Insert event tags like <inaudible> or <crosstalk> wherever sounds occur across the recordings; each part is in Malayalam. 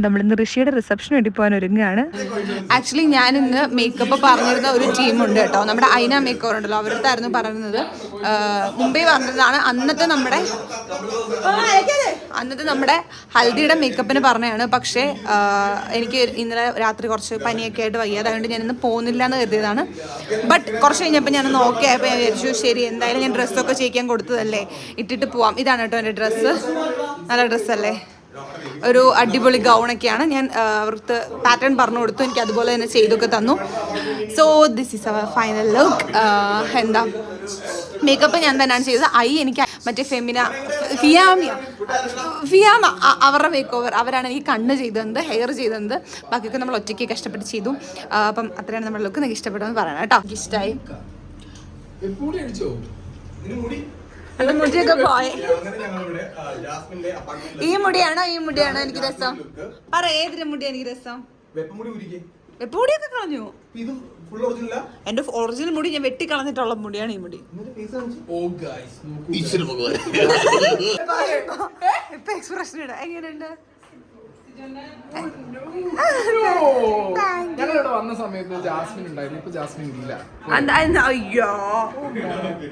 അപ്പം നമ്മളിന്ന് ഋഷിയുടെ റിസപ്ഷൻ വേണ്ടി പോകാൻ ഒരുങ്ങുകയാണ്. ആക്ച്വലി ഞാൻ ഇന്ന് മേക്കപ്പ് പറഞ്ഞിരുന്ന ഒരു ടീമുണ്ട് കേട്ടോ. നമ്മുടെ ഐന മേക്കപ്പ് ഉണ്ടല്ലോ. അവരുടെ ആയിരുന്നു പറയുന്നത് മുംബൈ പറഞ്ഞതാണ് അന്നത്തെ നമ്മുടെ അന്നത്തെ നമ്മുടെ ഹൽദിയുടെ മേക്കപ്പിന് പറഞ്ഞതാണ്. പക്ഷേ എനിക്ക് ഇന്നലെ രാത്രി കുറച്ച് പനിയൊക്കെ ആയിട്ട് വയ്യ. അതുകൊണ്ട് ഞാൻ ഇന്ന് പോകുന്നില്ല എന്ന് കരുതിയതാണ്. ബട്ട് കുറച്ച് കഴിഞ്ഞപ്പോൾ ഞാനൊന്ന് ഓക്കെ ആയപ്പോൾ ഞാൻ വിചാരിച്ചു ശരി എന്തായാലും ഞാൻ ഡ്രസ്സൊക്കെ ചെയ്യിക്കാൻ കൊടുത്തതല്ലേ. ഇട്ടിട്ട് പോവാം. ഇതാണ് കേട്ടോ എന്റെ ഡ്രസ്സ് നല്ല ഡ്രസ്സല്ലേ ഒരു അടിപൊളി ഗൗണൊക്കെയാണ്. ഞാൻ അവർക്ക് പാറ്റേൺ പറഞ്ഞു കൊടുത്തു. എനിക്ക് അതുപോലെ തന്നെ ചെയ്തൊക്കെ തന്നു. So this is our final look എന്താ? മേക്കപ്പ് ഞാൻ തന്നെയാണ് ചെയ്തത്. ഐ എനിക്ക് മറ്റേ ഫെമിന ഫിയാമിയ ഫിയാമ അവരുടെ മേക്ക് ഓവർ അവരാണ് എനിക്ക് കണ്ണ് ചെയ്തത് ഹെയർ ചെയ്തത്. ബാക്കിയൊക്കെ നമ്മൾ ഒറ്റയ്ക്ക് കഷ്ടപ്പെട്ട് ചെയ്തു. അപ്പം അത്രയാണ് നമ്മുടെ ലുക്ക് നിങ്ങൾക്ക് ഇഷ്ടപ്പെടുമെന്ന് പറയണം കേട്ടോ. ഇഷ്ടമായി എന്റെ മുടിയൊക്കെ <laughs> പോയി. ഈ മുടിയാണോ? ഈ മുടിയാണോ? എനിക്ക് രസം. പറ ഏതിന്റെ മുടി എനിക്ക് രസം? വെപ്പുമുടിയൊക്കെ കളഞ്ഞു. എന്റെ ഒറിജിനൽ മുടി ഞാൻ വെട്ടി കളഞ്ഞിട്ടുള്ള മുടിയാണ് ഈ മുടി. <laughs> ഇപ്പൊ എക്സ്പ്രഷൻ ഇട. എങ്ങനെയുണ്ട്? ഞങ്ങളിവിടെ വന്ന സമയത്ത് ജാസ്മിൻ ഉണ്ടായിരുന്നു. ഇപ്പൊ ജാസ്മിൻ ഇല്ല. അയ്യോ.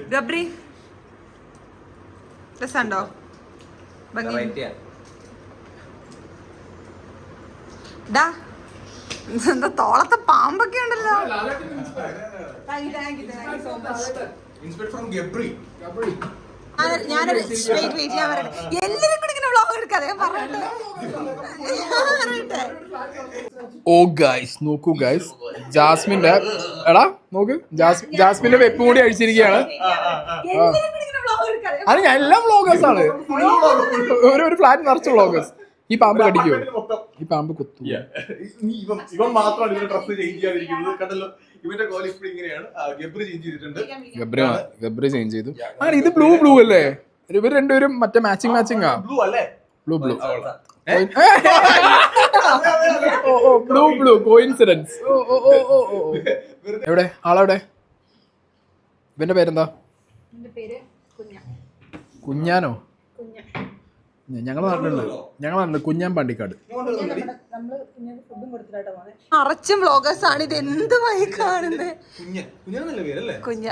ഗബ്രി രസമുണ്ടോ? ഡാ എന്താ തോളത്തെ പാമ്പൊക്കെ ഉണ്ടല്ലോ. ഞാനൊരു- വെയിറ്റ് വെയിറ്റ് ഞാൻ പറയട്ടെ. എല്ലാരും കൂടി ഇങ്ങനെ വ്ളോഗ് എടുക്കാതെ <laughs> ഞാൻ പറയട്ടെ. ഓ ഗൈസ് നോക്കൂ ഗൈസ് ജാസ്മിന്റെ എടാ നോക്ക്. ജാസ് ജാസ്മിന്റെ വെപ്പ് കൂടി അഴിച്ചിരിക്കുകയാണ്. അത് ഞാൻ എല്ലാം വ്ളോഗേഴ്സ് ആണ്. ഒരു ഒരു ഫ്ലാറ്റ് നിറച്ച വ്ളോഗേഴ്സ് ഈ പാമ്പ് കടിക്കുമോ ഈ പാമ്പ് കുത്തു. ഇവൻ മാത്രമാണ് ഡ്രസ് ചേഞ്ച് ചെയ്യാതിരിക്കുന്നത്. കണ്ടല്ലോ ഇവന്റെ കോലി ഇപ്പോൾ ഇങ്ങനെയാണ്. ഗബ്രി ചേഞ്ച് ചെയ്തിട്ടുണ്ട്. ഗബ്രി ഗബ്രി ചേഞ്ച് ചെയ്തു. അങ്ങനെ ഇത് ബ്ലൂ ബ്ലൂ അല്ലേ? ഇവർ രണ്ടുപേരും മറ്റേ മാച്ചിങ് മാച്ചിങ് ആ? ബ്ലൂ അല്ലേ? ബ്ലൂ ബ്ലൂ ഓ ഓ ബ്ലൂ ബ്ലൂ കോയിൻസിഡൻസ് ഓ ഓ ഓ ഓ ഓ. ഓ. എവിടെ? ആളെവിടെ? ഇവന്റെ പേരെന്താ? കുഞ്ഞാനോ? ഞങ്ങളെ നാട്ടിലുണ്ട് ഞങ്ങളെ കുഞ്ഞാൻ പാണ്ടിക്കാട്. അറച്ചും വ്ളോഗേഴ്സ് ആണ്. ഇത് എന്ത് വഴി കാണുന്നത് കുഞ്ഞ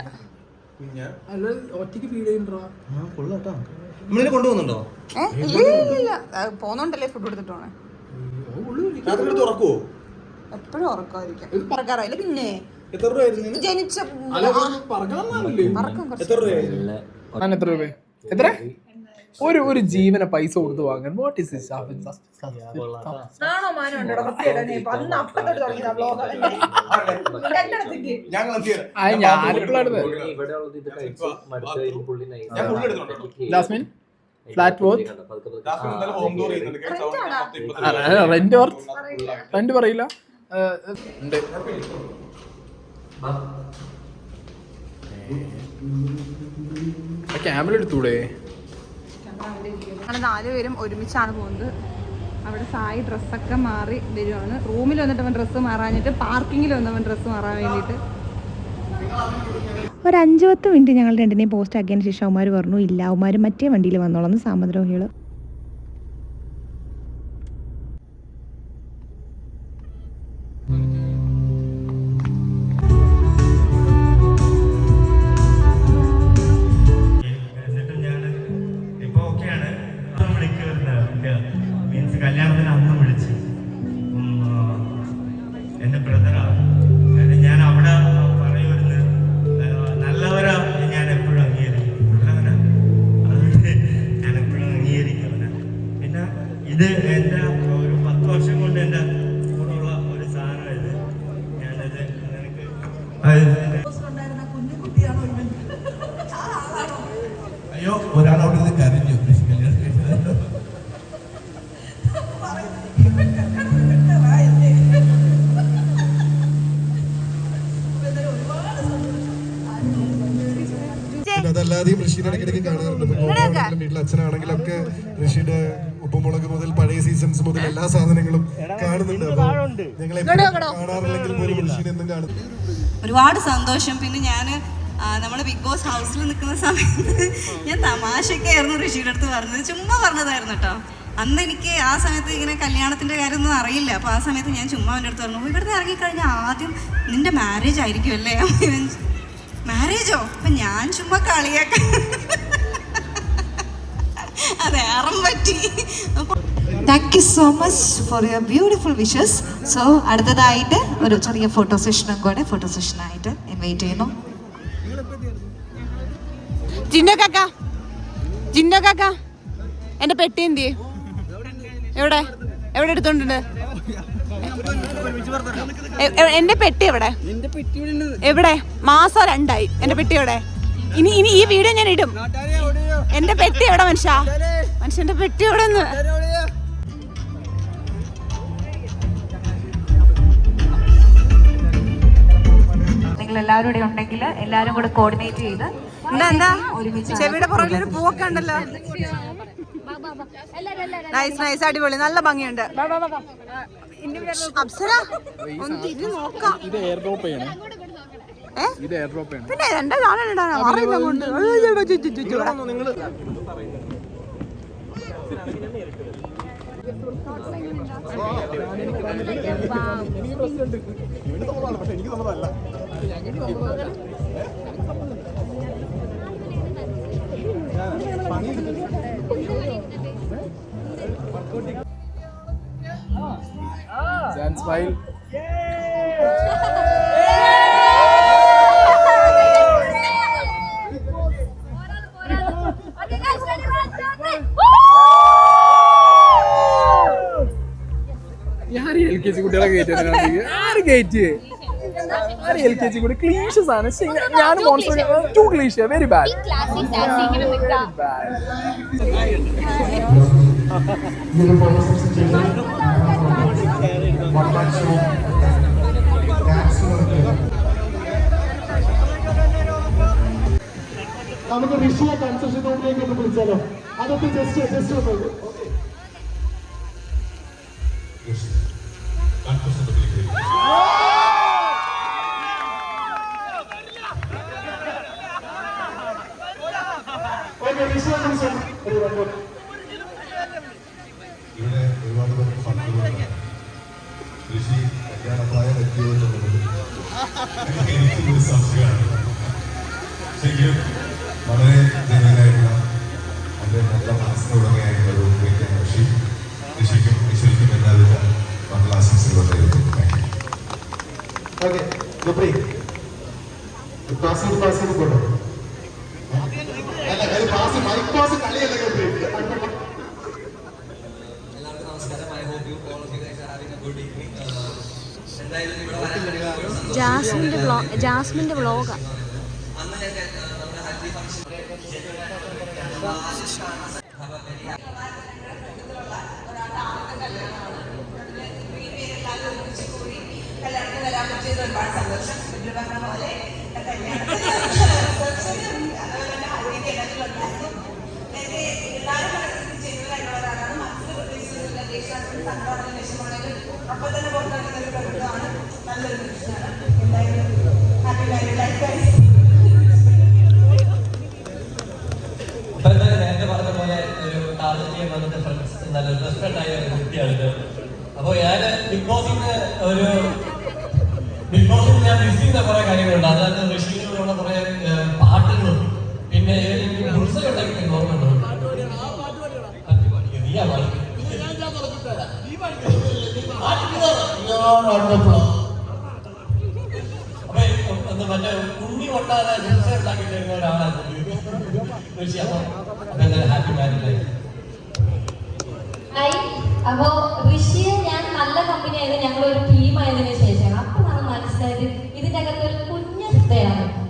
പോന്നോണ്ടല്ലേ ഫുഡ് കൊടുത്തിട്ടാണ് എപ്പോഴും ഉറക്കമായിരിക്കും. ഉറക്കാറായില്ല പിന്നെ? ജനിച്ച പറക്കും എത്ര രൂപ എത്ര ഒരു ഒരു ജീവന പൈസ കൊടുത്ത് വാങ്ങാൻ. What is? ഞാനിപ്പോഴാണ് flat rent worth rent പറയില്ല. ഉണ്ട്. ക്യാമറ അങ്ങനെ ഞങ്ങൾ നാലുപേരും ഒരുമിച്ചാണ് പോകുന്നത്. അവിടെ സായി ഡ്രസ്സൊക്കെ മാറി വരുവാണ്. റൂമിൽ വന്നിട്ട് അവൻ ഡ്രസ്സ് മാറാഞ്ഞിട്ട് പാർക്കിങ്ങിൽ വന്നവൻ ഡ്രസ്സ് മാറാൻ വേണ്ടിയിട്ട്. ഒരു അഞ്ച് പത്ത് മിനിറ്റ് ഞങ്ങൾ രണ്ടിനെയും പോസ്റ്റ് ആക്കിയതിന് ശേഷം അവന്മാർ പറഞ്ഞു ഇല്ല അവന്മാർ മറ്റേ വണ്ടിയിൽ വന്നോളന്ന് സാമദ്രോഹികൾ അയ്യോ ഒരാളവിടെ നിന്ന് കരഞ്ഞു കൃഷി കല്യാണം കഴിച്ചത്. പിന്നെ അതല്ലാതെയും ഋഷിയുടെ ഇടയ്ക്കിടയ്ക്ക് കാണാറുണ്ട് വീട്ടിലെ അച്ഛനാണെങ്കിലും ഒക്കെ ഋഷിയുടെ ഉപ്പുമുളക് മുതൽ പഴയ സീസൺസ് മുതൽ എല്ലാ സാധനങ്ങളും കാണുന്നുണ്ട്. അപ്പൊ ഞങ്ങൾ എപ്പോഴും കാണാറില്ലെങ്കിൽ പോലും ഋഷിനെ എന്നും കാണുന്നു ഒരുപാട് സന്തോഷം. പിന്നെ ഞാൻ നമ്മൾ ബിഗ് ബോസ് ഹൗസിൽ നിൽക്കുന്ന സമയത്ത് ഞാൻ തമാശക്കായിരുന്നു ഋഷിയുടെ അടുത്ത് പറഞ്ഞത്. ചുമ്മാ പറഞ്ഞതായിരുന്നു കേട്ടോ. അന്ന് എനിക്ക് ആ സമയത്ത് ഇങ്ങനെ കല്യാണത്തിന്റെ കാര്യമൊന്നും അറിയില്ല. അപ്പൊ ആ സമയത്ത് ഞാൻ ചുമ്മാ അവന്റെ അടുത്ത് പറഞ്ഞു ഇവിടുന്ന് ഇറങ്ങിക്കഴിഞ്ഞാൽ ആദ്യം നിന്റെ മാരേജ് ആയിരിക്കും അല്ലേ? മാരേജോ അപ്പൊ ഞാൻ ചുമ്മാ കളിയാക്ക <laughs> അതെ പറ്റി. Thank you so much for your beautiful wishes so അടുത്തതായിട്ട് ഒരു ചെറിയ ഫോട്ടോ സെഷനും കൂടെ ഫോട്ടോ സെഷനായിട്ട് ഇൻവൈറ്റ് ചെയ്യുന്നു. ജിന്നോ കാക്ക. ജിന്നോ കാക്ക. എന്റെ പെട്ടി എന്തി എവിടെ? എവിടെ എടുത്തോണ്ട് എന്റെ പെട്ടി എവിടെ? എവിടെ? മാസം രണ്ടായി. എന്റെ പെട്ടി എവിടെ? ഇനി ഇനി ഈ വീഡിയോ ഞാൻ ഇടും. എന്റെ പെട്ടി എവിടെ മനുഷ്യ? മനുഷ്യന്റെ പെട്ടി എവിടെ നിന്ന് എല്ലാവരും ഇവിടെ ഉണ്ടെങ്കിൽ എല്ലാവരും കൂടെ കോർഡിനേറ്റ് ചെയ്ത് എന്താ എന്താ? ചെവിയുടെ പുറകിലൊരു പൂവൊക്കെ ഉണ്ടല്ലോ. നൈസ് നൈസ് അടിപൊളി. നല്ല ഭംഗിയുണ്ട്. അപ്സര ഒന്ന് നോക്കാം. ഇത് എയർ ഡ്രോപ്പ് ചെയ്യണേ. പിന്നെ രണ്ടേ ഞാനിടാനാ അറിയില്ല കൊണ്ട് പക്ഷെ എനിക്ക് സമ്മതമല്ല Jan smile. ആര് എൽ കെ ജി കുട്ടികളെ കയറ്റി ആര് കയറ്റി ആര് എൽ കെ ജി കൂടി ക്ലീഷ്യസ് ആണ്. ഞാൻ മോൺസ്റ്റർ ടു ക്ലീഷ്യ വെരി ബാഡ്. നമുക്ക് വിഷു കൺസെഷൻ റൂമിലേക്ക് ഒന്ന് വിളിച്ചാലോ അതൊക്കെ ജസ്റ്റ് ജസ്റ്റ് ഒന്ന് ഇവിടെ ഒരുപാട് പേർക്ക് ഫണ്ടുകളുണ്ട് കൃഷി കല്യാണപ്രായം എത്തിയോ എന്നുള്ളത് എനിക്കും ഒരു സംശയമാണ്. ശരിക്കും വളരെ ജനുവനായിട്ടുള്ള എന്റെ നല്ല മനസ്സിനുടമയായിട്ടുള്ള ഒരു വ്യക്തിയാണ് കൃഷി. കൃഷിക്കും കൃഷിക്കും എല്ലാവിധ thank you okay Gabri pass ചെയ്ത് പാസ് ചെയ്ത് പോട്ടോ അല്ല അത് പാസ് മൈക്ക് പാസ് കളിയല്ല ഗബ്രി ജാസ്മിന്റെ വ്ളോഗാണ് അപ്പൊ തന്നെ എന്തായാലും പോലെ ഒരു പ്രകൃതമാണ് നല്ലൊരു വന്നിട്ട് ഫ്രണ്ട്സ് നല്ല റെസ്പെക്ട് ആയ ഒരു വ്യക്തിയാണ് അപ്പൊ ഞാൻ ബിഗ് ബോസിന്റെ ഒരു ബിഗ് ബോസിൽ ഞാൻ മിസ് ചെയ്ത കുറെ കാര്യങ്ങളുണ്ട്. അതായത് ഋഷിയിലുള്ള കുറെ പാട്ടുകളും പിന്നെ ഉത്സവം ഓർമ്മയുണ്ടോ? പാട്ട് പാടിയോ? ഒന്ന് മറ്റേ ഉണ്ണി കൊട്ടാതെ ഉത്സവം ഉണ്ടാക്കി തരുന്ന ഒരാളാണ് ഹാപ്പി ഹായ്. അപ്പോ ഋഷിയെ ഞാൻ നല്ല കമ്പനി ആയത് ഞങ്ങൾ ഒരു ടീം ആയതിനു ശേഷം. അപ്പോഴാണ് മനസ്സിലായത് ഇതിന്റെ അകത്ത് ഒരു കുഞ്ഞു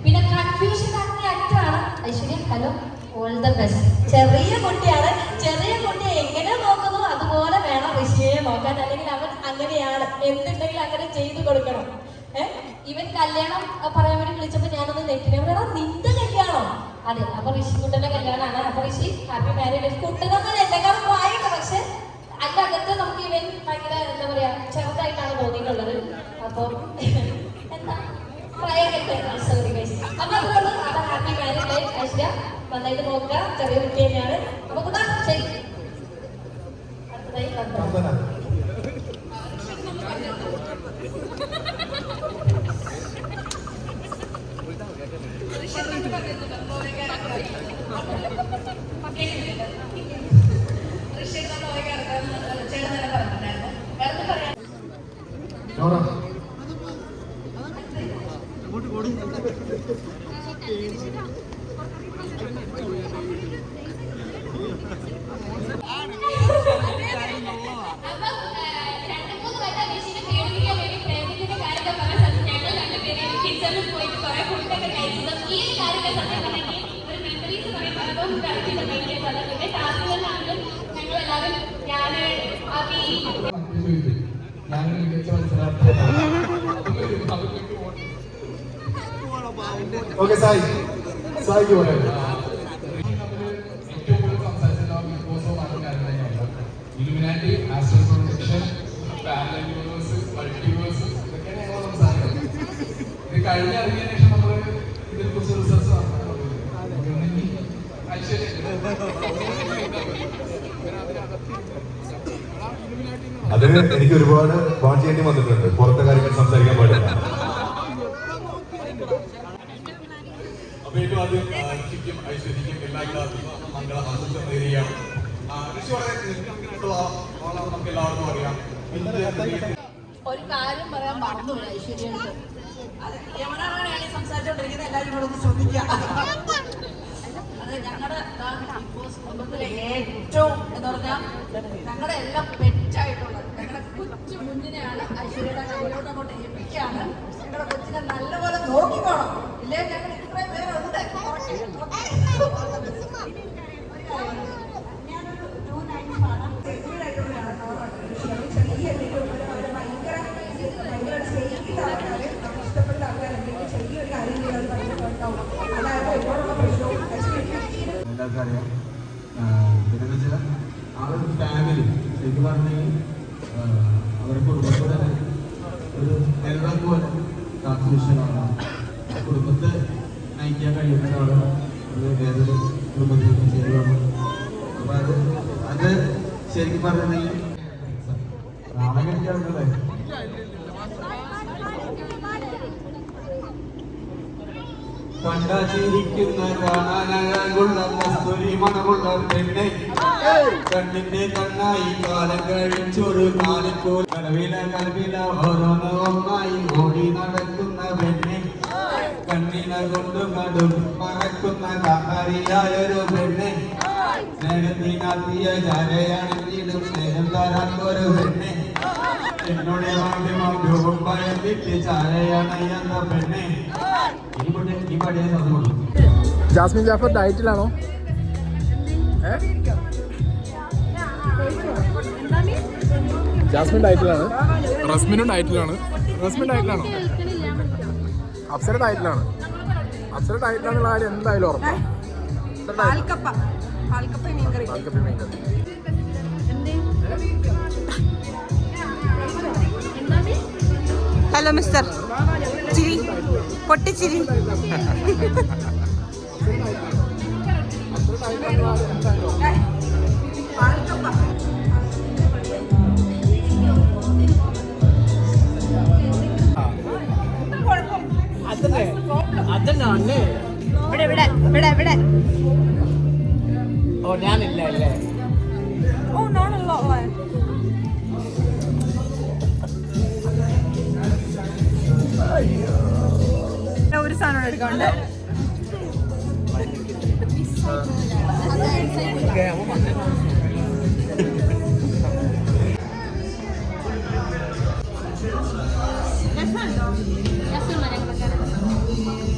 പിന്നെ കൺഫ്യൂഷൻ അങ്ങനെ അറ്റാണ് Aishwarya hello all the best ചെറിയ കുട്ടിയാണ്. ചെറിയ കുട്ടിയെ എങ്ങനെ നോക്കുന്നു? അതുപോലെ വേണം ഋഷിയെ നോക്കാൻ. അല്ലെങ്കിൽ അവൻ അങ്ങനെയാണ്. എന്തുണ്ടെങ്കിലും അങ്ങനെ ചെയ്തു കൊടുക്കണം. ഇവൻ കല്യാണം പറയാൻ വേണ്ടി വിളിച്ചപ്പോ ഞാനൊന്ന് നെറ്റിനെ പറയാ നിന്റെ കല്യാണം. അതെ അപ്പൊ ഋഷി കുട്ടന്റെ കല്യാണമാണ്. അപ്പൊ ഋഷി ഹാപ്പി മാരീഡ് കുട്ടനൊന്നും എന്തെങ്കിലും പ്രായമുണ്ട് പക്ഷെ അതിന്റെ അകത്ത് നമുക്ക് ഇവൻ ഭയങ്കര എന്താ പറയാ ചെറുതായിട്ടാണ് തോന്നിയിട്ടുള്ളത്. അപ്പൊ എന്താ അപ്പൊ അതുകൊണ്ട് അപ്പൊ ഹാപ്പി മാരീഡ് ഐശ്വര്യ നന്നായിട്ട് നോക്കുക. ചെറിയ കുട്ടി തന്നെയാണ്. അപ്പൊ അങ്ങോട്ട് കൊടുക്കും ഓക്കെ സായി സായിക്ക് പറയാം illuminati astral projection parallel universe multiverse ഇതൊക്കെയാണ് ഞങ്ങൾ സംസാരിക്കുന്നത് ഇത് കഴിഞ്ഞിറങ്ങിയ ശേഷം നമ്മൾ ഇതിനെക്കുറിച്ച് റിസർച്ച് അത് എനിക്ക് ഒരുപാട് വാൺ ചെയ്യേണ്ടി വന്നിട്ടുണ്ട്. പുറത്തെ കാര്യങ്ങൾ സംസാരിക്കാൻ പാടില്ല. ഏറ്റവും ആദ്യം ഋഷിക്കും ഐശ്വര്യക്കും എല്ലാ എല്ലാവർക്കും മംഗള ആശംസ നേരുകയാണ്. ഋഷി വളരെ നിഷ്കളങ്കനായിട്ടുള്ള ആളാണ് നമുക്ക് എല്ലാവർക്കും അറിയാം. ഒരു കാര്യം പറയാൻ മറന്നുപോയി ഐശ്വര്യടുത്ത് എവിടെയാണ് സംസാരിച്ചോണ്ടിരിക്കുന്നത് എല്ലാവരും കൂടെ ഒന്ന് ശ്രദ്ധിക്കുക. അത് ഞങ്ങളുടെ കുടുംബത്തിലെ ഏറ്റവും എന്ന് പറഞ്ഞാൽ ഞങ്ങളുടെ എല്ലാം പെറ്റായിട്ടുള്ളത്. ഞങ്ങളുടെ കൊച്ചു കുഞ്ഞിനെയാണ് ഐശ്വര്യയുടെ കയ്യിലോട്ട് അങ്ങോട്ട് ഏൽപ്പിക്കുകയാണ് ഞങ്ങളുടെ കൊച്ചിനെ നല്ലപോലെ നോക്കിക്കോണം ഇല്ലേ ഞങ്ങൾ ഇത്രയും പേര് പ്രശ്നവും എല്ലാവർക്കും അറിയാം വെച്ചാൽ ആ ഒരു ഫാമിലി ശരിക്കും പറഞ്ഞെങ്കിൽ അവരുടെ കുടുംബത്തിൽ തന്നെ ഒരു നെൽവർക്ക് പോലെ കാത്തുവിഷയമാണ് കുടുംബത്തെ നയിക്കാൻ കഴിയുന്ന ഒരാളാണ് ഒരു ഏതൊരു കുടുംബത്തിലേക്കും ചേരുവാണ് അപ്പൊ അത് അത് ശരിക്കും പറഞ്ഞിട്ടുണ്ടെങ്കിൽ നാളെ കഴിക്കാറുണ്ടല്ലേ കണ്ടാചിരിക്കുന്ന കാണാനകുള്ള കസ്തൂരി മണമുള്ള പെണ്ണെ. കണ്ണിന്റെ കണ്ണായി കാലം കഴിച്ചൊരു കാലിപ്പോൾ കലവില കലവില ഓരോന്ന് ഒന്നായി ഓടി നടക്കുന്ന പെണ്ണെ. കണ്ണിനെ കൊണ്ട് നടും മറക്കുന്ന കാരിയായൊരു പെണ്ണെ. സ്നേഹത്തിനാത്തിയ ചാരയാണെങ്കിലും സ്നേഹം തരാത്തൊരു പെണ്ണെ. എന്നോട് മാധ്യമം രൂപം ഭയന്നിട്ട് ചാരയാണ് എന്ന പെണ്ണെ. ഈ പടിയെ ജാസ്മിൻ ജാഫർ ഡയറ്റിലാണോ ജാസ്മിൻ ഡയറ്റിലാണ് റസ്മിനും ഡയറ്റിലാണ് റസ്മിൻ ഡയറ്റിലാണോ അപ്സര ഡയറ്റിലാണ് അപ്സര ഡയറ്റിലാണെന്നുള്ള കാര്യം എന്തായാലും ഉറപ്പാണ്. മീൻകറി. മീൻകറി. Hello mister. ചിരി. പൊട്ടിച്ചിരി. അതന്നെ അതന്നെ ഇവിടെ ഇവിടെ ഇവിടെ ഇവിടെ. ഓ ഞാനില്ല അല്ലേ ഓ നോണല്ലോ ഒരു സാധനം എടുക്കാണ്ട്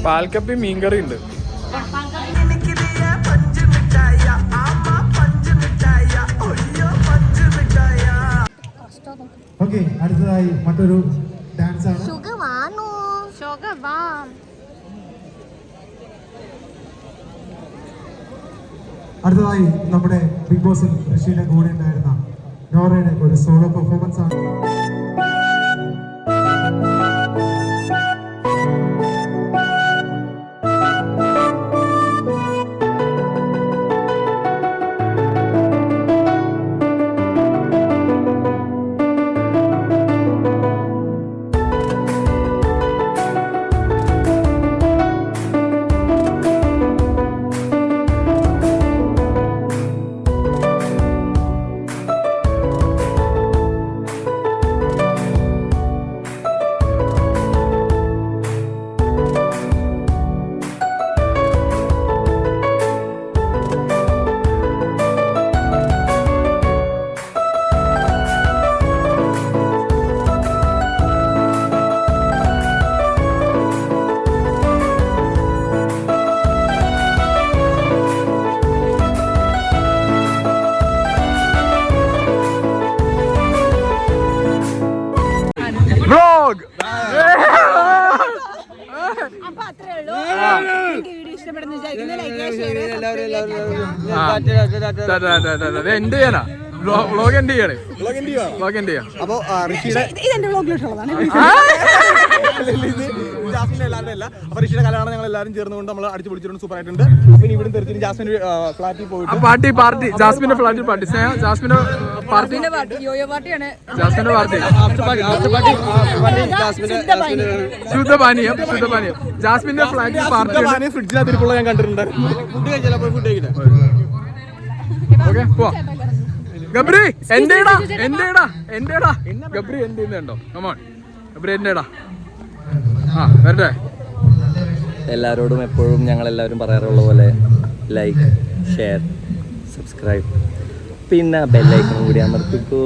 പാൽക്കപ്പി മീൻകറി ഉണ്ട് ഓക്കെ അടുത്തതായി മറ്റൊരു ഡാൻസ് ആണ്. അടുത്തതായി നമ്മുടെ ബിഗ് ബോസിൽ ഋഷിയുടെ കൂടെ ഉണ്ടായിരുന്ന നോറയുടെ ഒരു സോളോ പെർഫോമൻസ് ആണ്. എന്റെ ചെയ്യാനാ? വ്ലോഗ് എന്റെ ചെയ്യണേ? വ്ലോഗ് എന്റെ ചെയ്യാം? അപ്പോ ഋഷിയുടെ ഇതെന്റെ അല്ല. അപ്പൊ ഋഷിയുടെ കല്യാണം ഞങ്ങൾ എല്ലാവരും ചേർന്നുകൊണ്ട് നമ്മൾ അടിച്ചു പൊളിച്ചിട്ടുണ്ട് സൂപ്പർ ആയിട്ടുണ്ട് അപ്പൊ ഇനി ഇവിടെ തെരച്ചിന് ജാസ്മിൻ ഫ്ലാറ്റിൽ പോയിട്ട് പാർട്ടി പാർട്ടി. ജാസ്മിന്റെ ഫ്ലാറ്റിൽ പാർട്ടി. സ്നേഹ ജാസ്മിന്റെ പാർട്ടി. ജാസ്മിന്റെ പാർട്ടി ശുദ്ധ പാനീയം ജാസ്മിന്റെ ഫ്ലാറ്റിൽ പാർട്ടി. ഫ്രിഡ്ജിനകത്തിരിപ്പുള്ള ഞാൻ കണ്ടിട്ടുണ്ട്. ഫുഡ് കഴിച്ചാലും പോയി ഫുഡ് കഴിക്കട്ടെ? ഓക്കെ പോവാ. ഗബ്രി എന്തേടാ എന്തേടാ എന്റെടാ. ഗബ്രി എന്റെ ഉണ്ടോ കമോൺ ഗബ്രി എന്തേടാ ആ വരട്ടെ. എല്ലാവരോടും എപ്പോഴും ഞങ്ങൾ എല്ലാവരും പറയാറുള്ള പോലെ ലൈക്ക് ഷെയർ സബ്സ്ക്രൈബ് പിന്നെ ബെല്ലൈക്കണും കൂടി അമർത്തിക്കോ.